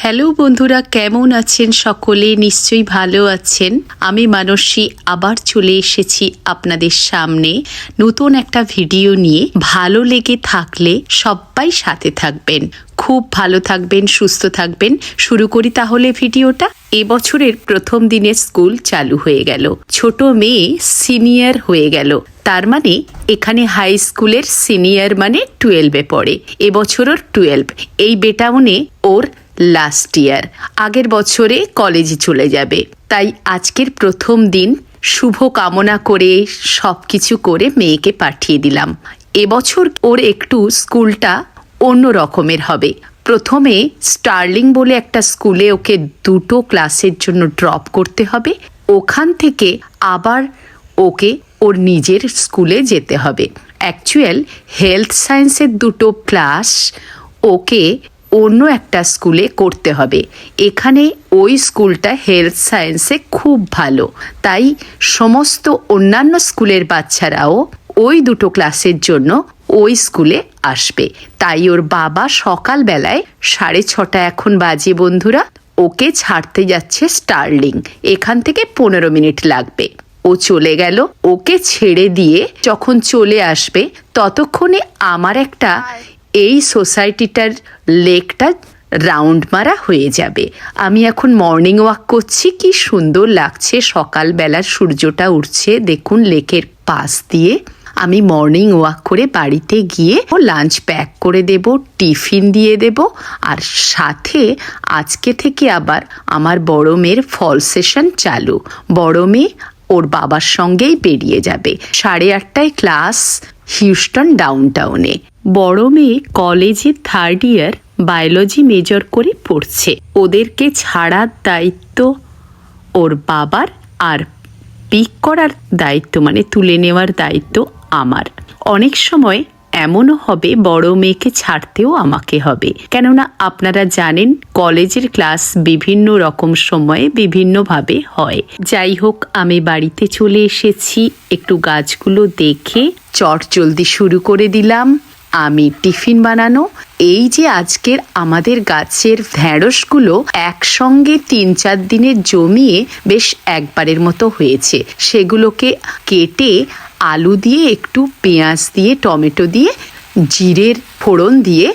Hello বন্ধুরা, কেমন আছেন সকলে? নিশ্চয়ই ভালো আছেন। আমি মানসী, আবার চলে এসেছি আপনাদের সামনে নতুন একটা ভিডিও নিয়ে। ভালো লেগে থাকলে সবাই সাথে থাকবেন। খুব ভালো থাকবেন, সুস্থ থাকবেন। শুরু করি তাহলে ভিডিওটা। এবছরের প্রথম দিনে স্কুল চালু হয়ে গেল। ছোট মেয়ে সিনিয়র হয়ে গেল। তার মানে এখানে হাই স্কুলের সিনিয়র মানে টুয়েলভে পড়ে। এবছর ওর টুয়েলভ। এই বেটাউনে ওর লাস্ট ইয়ার আগের বছরে কলেজে চলে যাবে। তাই আজকের প্রথম দিন শুভ কামনা করে সব কিছু করে মেয়েকে পাঠিয়ে দিলাম। এবছর ওর একটু স্কুলটা অন্য রকমের হবে। প্রথমে স্টার্লিং বলে একটা স্কুলে ওকে দুটো ক্লাসের জন্য ড্রপ করতে হবে। ওখান থেকে আবার ওকে ওর নিজের স্কুলে যেতে হবে। অ্যাকচুয়াল হেলথ সায়েন্সের দুটো ক্লাস ওকে অন্য একটা স্কুলে করতে হবে। এখানে ওই স্কুলটা হেলথ সায়েন্সে খুব ভালো। তাই সমস্ত অন্যান্য স্কুলের বাচ্চারাও ওই দুটো ক্লাসের জন্য ওই স্কুলে আসবে। তাই ওর বাবা সকালবেলায় সাড়ে ছটা এখন বাজে বন্ধুরা। ওকে ছাড়তে যাচ্ছে স্টার্লিং এখান থেকে পনেরো মিনিট লাগবে। ও চলে গেল। ওকে ছেড়ে দিয়ে যখন চলে আসবে, ততক্ষণে আমার একটা এই সোসাইটিটার লেকটা রাউন্ড মারা হয়ে যাবে। আমি এখন মর্নিং ওয়াক করছি, কি সুন্দর লাগছে। সকালবেলার সূর্যটা উঠছে, দেখুন লেকের পাশ দিয়ে। আমি মর্নিং ওয়াক করে বাড়িতে গিয়ে ও লাঞ্চ প্যাক করে দেব, টিফিন দিয়ে দেব, আর সাথে আজকে থেকে আবার আমার বড় মেয়ের ফল সেশন চালু। বড় মেয়ে ওর বাবার সঙ্গেই বেরিয়ে যাবে। সাড়ে আটটায় ক্লাস হিউস্টন ডাউনটাউনে। বড় মেয়ে কলেজে থার্ড ইয়ার বায়োলজি মেজর করে পড়ছে। ওদেরকে ছাড়ার দায়িত্ব ওর বাবার আর পিক করার দায়িত্ব মানে তুলে নেওয়ার দায়িত্ব আমার। অনেক সময় এমনও হবে, বড় মেয়েকে ছাড়তেও আমাকে হবে। কেননা আপনারা জানেন, কলেজের ক্লাস বিভিন্ন রকম সময়ে বিভিন্নভাবে হয়। যাই হোক, আমি বাড়িতে চলে এসেছি। একটু গাছগুলো দেখে চট জলদি শুরু করে দিলাম। আমি টিফিন বানানো, এই যে আজকের আমাদের গাছের ঢ্যাঁড়সগুলো একসঙ্গে তিন চার দিনের জমিয়ে বেশ একবারের মতো হয়েছে। সেগুলোকে কেটে আলু দিয়ে, একটু পেঁয়াজ দিয়ে, টমেটো দিয়ে, জিরের ফোড়ন দিয়ে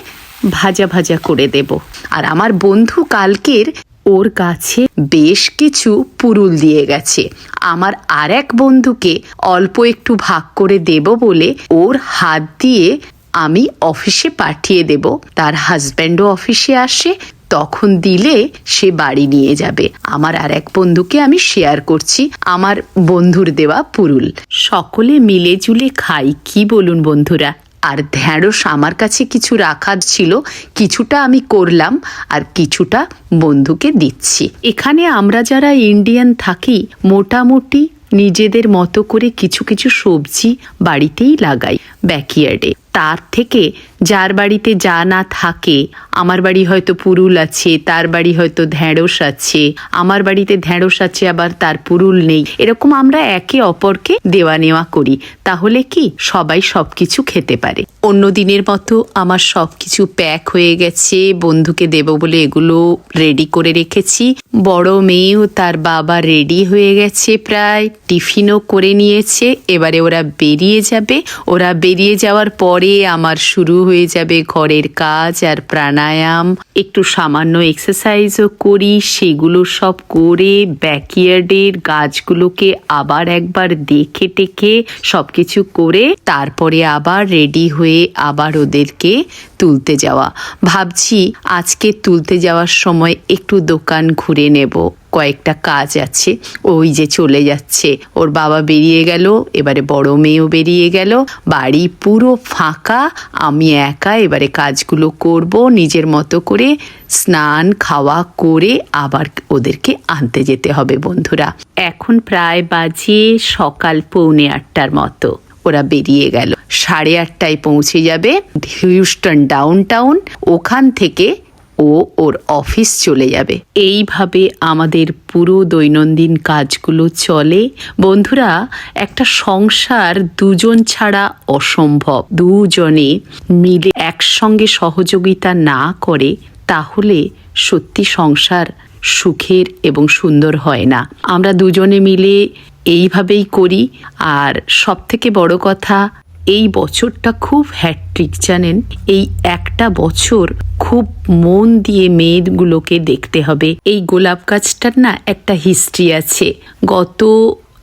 ভাজা ভাজা করে দেব। আর আমার বন্ধু কালকের ওর গাছে বেশ কিছু পুরুল দিয়ে গেছে। আমার আর এক বন্ধুকে অল্প একটু ভাগ করে দেব বলে ওর হাত দিয়ে আমি অফিসে পাঠিয়ে দেব। তার হাজব্যান্ডও অফিসে আসে, তখন দিলে সে বাড়ি নিয়ে যাবে। আমার আর এক বন্ধুকে আমি শেয়ার করছি, আমার বন্ধুর দেওয়া পুরুল। সকলে মিলে জুলে খাই, কি বলুন বন্ধুরা? আর ঢ্যাঁড়স আমার কাছে কিছু রাখার ছিল, কিছুটা আমি করলাম, আর কিছুটা বন্ধুকে দিচ্ছি। এখানে আমরা যারা ইন্ডিয়ান থাকি, মোটামুটি নিজেদের মতো করে কিছু কিছু সবজি বাড়িতেই লাগাই ব্যাকইয়ার্ডে। তার থেকে যার বাড়িতে যা না থাকে, আমার বাড়ি হয়তো পুরুল আছে, তার বাড়ি হয়তো ঢ্যাঁড়স আছে, আমার বাড়িতে ঢ্যাঁড়স আছে, আবার তার পুরুল নেই। এরকম আমরা একে অপরকে দেওয়া নেওয়া করি। তাহলে কি? সবাই সব কিছু খেতে পারে। অন্য দিনের মতো আমার সব কিছু প্যাক হয়ে গেছে, বন্ধুকে দেব বলে এগুলো রেডি করে রেখেছি। বড় মেয়েও তার বাবা রেডি হয়ে গেছে প্রায়, টিফিনও করে নিয়েছে, এবারে ওরা বেরিয়ে যাবে। ওরা বেরিয়ে যাওয়ার পরে আমার শুরু হয়ে যাবে ঘরের কাজ আর প্রাণায়াম। একটু সামান্য এক্সারসাইজও করি, সেগুলো সব করে ব্যাকইয়ার্ডের গাছগুলোকে আবার একবার দেখে টেকে সব কিছু করে, তারপরে আবার রেডি হয়ে আবার ওদেরকে তুলতে যাওয়া। ভাবছি আজকে তুলতে যাওয়ার সময় একটু দোকান ঘুরে নেব। কয়েকটা কাজ আছে। ওই যে চলে যাচ্ছে। ওর বাবা বেরিয়ে গেল, এবারে বড় মেয়েও বেরিয়ে গেল। বাড়ি পুরো ফাঁকা। আমি একা এবারে কাজগুলো করব, নিজের মতো করে স্নান, খাওয়া করে আবার ওদেরকে আনতে যেতে হবে বন্ধুরা। এখন প্রায় বাজে সকাল পৌনে আটটার মতো। ওরা বেরিয়ে গেল। সাড়ে আটটায় পৌঁছে যাবে হিউস্টন ডাউন টাউন ওখান থেকে ও ওর অফিস চলে যাবে। এইভাবে আমাদের পুরো দৈনন্দিন কাজগুলো চলে। বন্ধুরা, একটা সংসার দুজন ছাড়া অসম্ভব। দুজনে মিলে একসঙ্গে সহযোগিতা না করে, তাহলে সত্যি সংসার সুখের এবং সুন্দর হয় না। আমরা দুজনে মিলে এইভাবেই করি। আর সব থেকে বড় কথা, এই বছরটা খুব হ্যাট্রিক জানেন? এই একটা বছর খুব মন দিয়ে মেয়েগুলোকে দেখতে হবে। এই গোলাপ গাছটার না একটা হিস্ট্রি আছে। গত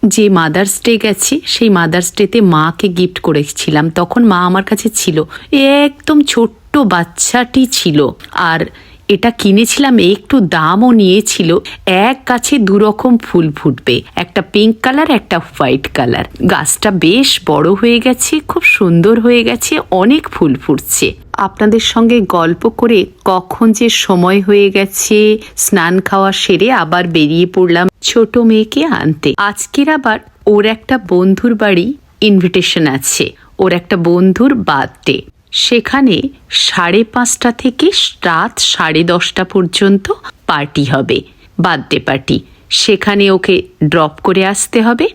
যে মাদার্স ডে গেছে, সেই মাদার্স ডেতে মাকে গিফট করেছিলাম। তখন মা আমার কাছে ছিল একদম ছোট্ট বাচ্চাটি ছিল। আর এটা কিনেছিলাম, একটু দামও নিয়েছিল। এক গাছে দু রকম ফুল ফুটবে, একটা পিঙ্ক কালার একটা হোয়াইট কালার গাছটা বেশ বড় হয়ে গেছে, খুব সুন্দর হয়ে গেছে, অনেক ফুল ফুটছে। আপনাদের সঙ্গে গল্প করে কখন যে সময় হয়ে গেছে, স্নান খাওয়া সেরে আবার বেরিয়ে পড়লাম ছোট মেয়েকে আনতে। আজকের আবার ওর একটা বন্ধুর বাড়ি ইনভিটেশন আছে, ওর একটা বন্ধুর বার্থডে সেখানে সাড়ে পাঁচটা থেকে রাত সাড়ে দশটা পর্যন্ত পার্টি হবে বার্থডে পার্টি। সেখানে ওকে ড্রপ করে আসতে হবে।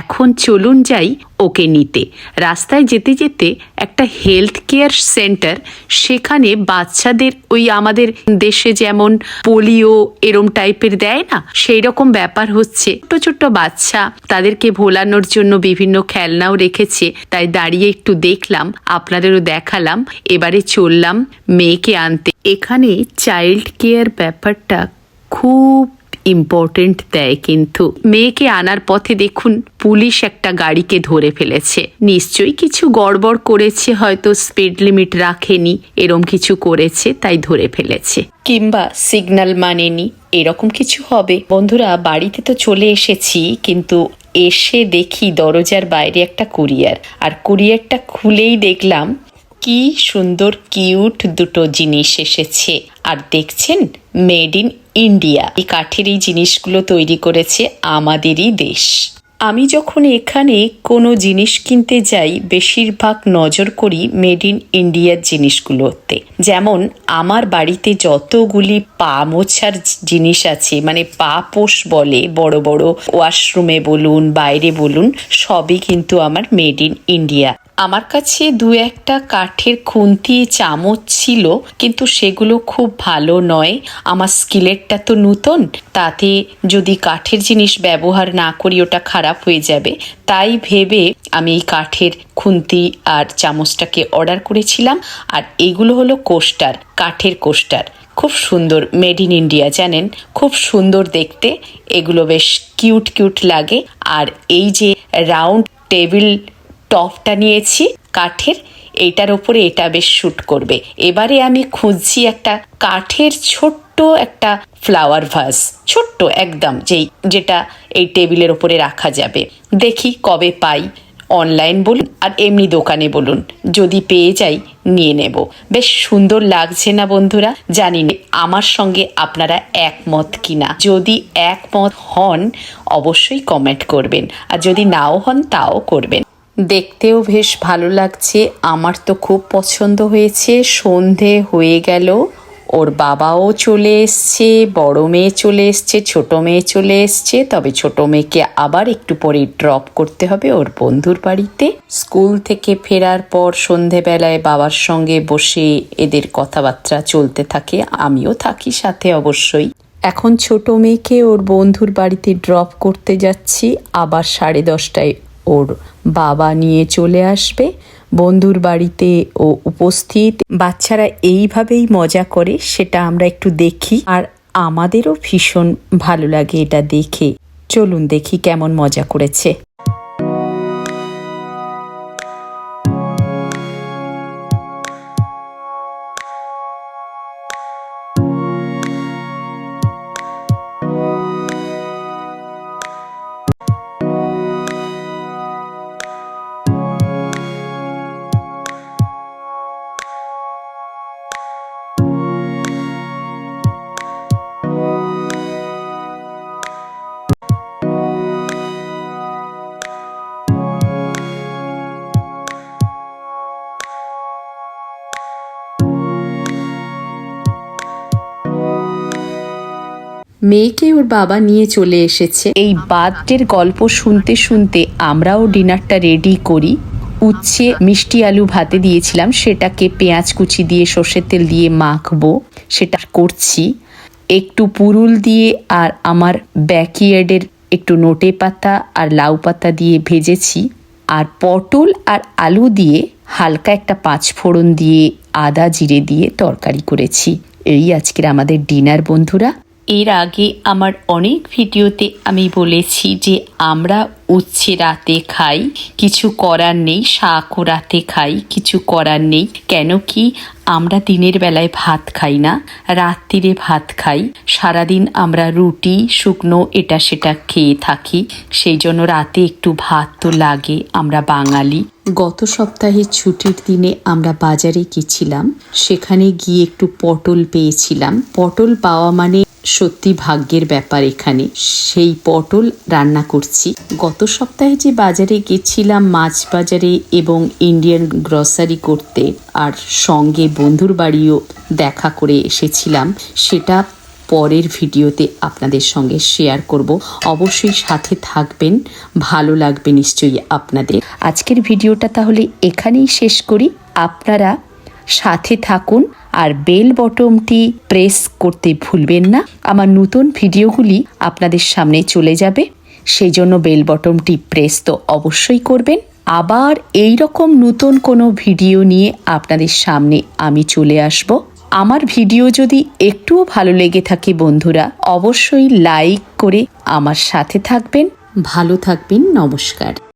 এখন চলুন যাই ওকে নিতে। রাস্তায় যেতে যেতে একটা হেলথ কেয়ার সেন্টার সেখানে বাচ্চাদের ওই আমাদের দেশে যেমন পোলিও এরম টাইপের দেয় না সেই রকম ব্যাপার হচ্ছে। ছোট ছোট বাচ্চা তাদেরকে ভোলানোর জন্য বিভিন্ন খেলনাও রেখেছে। তাই দাঁড়িয়ে একটু দেখলাম, আপনাদেরও দেখালাম। এবারে চললাম মেয়েকে আনতে। এখানে চাইল্ড কেয়ার ব্যাপারটা খুব ইম্পর্টেন্ট দেয় কিন্তু। মেয়েকে আনার পথে দেখুন, পুলিশ একটা গাড়িকে ধরে ফেলেছে। নিশ্চয়ই কিছু গড়বড় করেছে, হয়তো স্পিড লিমিট রাখেনি, এরম কিছু করেছে, তাই ধরে ফেলেছে। কিংবা সিগন্যাল মানেনি, এরকম কিছু হবে। বন্ধুরা, বাড়িতে তো চলে এসেছি, কিন্তু এসে দেখি দরজার বাইরে একটা কুরিয়ার। আর কুরিয়ারটা খুলেই দেখলাম, কি সুন্দর কিউট দুটো জিনিস এসেছে। আর দেখছেন মেড ইন ইন্ডিয়া। এই কাঠের এই জিনিসগুলো তৈরি করেছে আমাদেরই দেশ। আমি যখন এখানে কোনো জিনিস কিনতে যাই, বেশিরভাগ নজর করি মেড ইন ইন্ডিয়ার জিনিসগুলোতে। যেমন, আমার বাড়িতে যতগুলি পা মোছার জিনিস আছে মানে পা পোষ বলে, বড় বড় ওয়াশরুমে বলুন, বাইরে বলুন, সবই কিন্তু আমার মেড ইন ইন্ডিয়া। আমার কাছে দু একটা কাঠের খুন্তি, চামচ ছিল, কিন্তু সেগুলো খুব ভালো নয়। আমার স্কিলেরটা তো নূতন, তাতে যদি কাঠের জিনিস ব্যবহার না করি, ওটা খারাপ হয়ে যাবে। তাই ভেবে আমি এই কাঠের খুন্তি আর চামচটাকে অর্ডার করেছিলাম, আর এগুলো হলো কোস্টার, কাঠের কোস্টার। খুব সুন্দর, মেড ইন ইন্ডিয়া, জানেন? খুব সুন্দর দেখতে, এগুলো বেশ কিউট কিউট লাগে। আর এই যে রাউন্ড টেবিল টপটা নিয়েছি, কাঠের। এইটার ওপরে এটা বেশ শ্যুট করবে। এবারে আমি খুঁজছি একটা কাঠের ছোট্ট একটা ফ্লাওয়ার ভাস ছোট্ট একদম যেই, যেটা এই টেবিলের ওপরে রাখা যাবে। দেখি কবে পাই। অনলাইন বলুন আর এমনি দোকানে বলুন। যদি পেয়ে যাই, নিয়ে নেব। বেশ সুন্দর লাগছে না বন্ধুরা? জানি না, আমার সঙ্গে আপনারা একমত কিনা। যদি একমত হন, অবশ্যই কমেন্ট করবেন। আর যদি নাও হন, তাও করবেন। দেখতেও বেশ ভালো লাগছে। আমার তো খুব পছন্দ হয়েছে। সন্ধে হয়ে গেল। ওর বাবাও চলে এসছে, বড় মেয়ে চলে এসছে, ছোট মেয়ে চলে এসছে। তবে ছোট মেয়েকে আবার একটু পরে ড্রপ করতে হবে ওর বন্ধুর বাড়িতে। স্কুল থেকে ফেরার পর সন্ধেবেলায় বাবার সঙ্গে বসে এদের কথাবার্তা চলতে থাকে। আমিও থাকি সাথে অবশ্যই। এখন ছোট মেয়েকে ওর বন্ধুর বাড়িতে ড্রপ করতে যাচ্ছি। আবার সাড়ে দশটায় ওর বাবা নিয়ে চলে আসবে, বন্ধুর বাড়িতে ও উপস্থিত। বাচ্চারা এইভাবেই মজা করে, সেটা আমরা একটু দেখি। আর আমাদেরও ভীষণ ভালো লাগে এটা দেখে। চলুন দেখি কেমন মজা করেছে। মেয়েকে ওর বাবা নিয়ে চলে এসেছে। এই বার্থডের গল্প শুনতে শুনতে আমরাও ডিনারটা রেডি করি। উচ্ছে মিষ্টি আলু ভাতে দিয়েছিলাম, সেটাকে পেঁয়াজ কুচি দিয়ে সর্ষের তেল দিয়ে মাখবো, সেটা করছি। একটু পুরুল দিয়ে আর আমার ব্যাকইয়ার্ডের একটু নোটে পাতা আর লাউ পাতা দিয়ে ভেজেছি। আর পটল আর আলু দিয়ে হালকা একটা পাঁচ ফোড়ন দিয়ে আদা জিরে দিয়ে তরকারি করেছি। এই আজকের আমাদের ডিনার, বন্ধুরা। এর আগে আমার অনেক ভিডিওতে আমি বলেছি যে আমরা উচ্ছে রাতে খাই, কিছু করার নেই, শাকও রাতে খাই, কিছু করার নেই। কেন কি আমরা দিনের বেলায় ভাত খাই না, রাত্রিরে ভাত খাই। সারাদিন আমরা রুটি, শুকনো এটা সেটা খেয়ে থাকি। সেই জন্য রাতে একটু ভাত তো লাগে, আমরা বাঙালি। গত সপ্তাহে ছুটির দিনে আমরা বাজারে গেছিলাম। সেখানে গিয়ে একটু পটল পেয়েছিলাম। পটল পাওয়া মানে সত্যি ভাগ্যের ব্যাপার এখানে। সেই পটল রান্না করছি। গত সপ্তাহে যে বাজারে গেছিলাম মাছ বাজারে এবং ইন্ডিয়ান গ্রসারি করতে আর সঙ্গে বন্ধুর বাড়িও দেখা করে এসেছিলাম, সেটা পরের ভিডিওতে আপনাদের সঙ্গে শেয়ার করব। অবশ্যই সাথে থাকবেন, ভালো লাগবে নিশ্চয়ই আপনাদের। আজকের ভিডিওটা তাহলে এখানেই শেষ করি। আপনারা সাথে থাকুন আর বেল বটমটি প্রেস করতে ভুলবেন না। আমার নতুন ভিডিওগুলি আপনাদের সামনে চলে যাবে। সেই জন্য বেল বটমটি প্রেস তো অবশ্যই করবেন। আবার এই রকম নতুন কোনো ভিডিও নিয়ে আপনাদের সামনে আমি চলে আসব। আমার ভিডিও যদি একটুও ভালো লেগে থাকে বন্ধুরা, অবশ্যই লাইক করে আমার সাথে থাকবেন। ভালো থাকবেন, নমস্কার।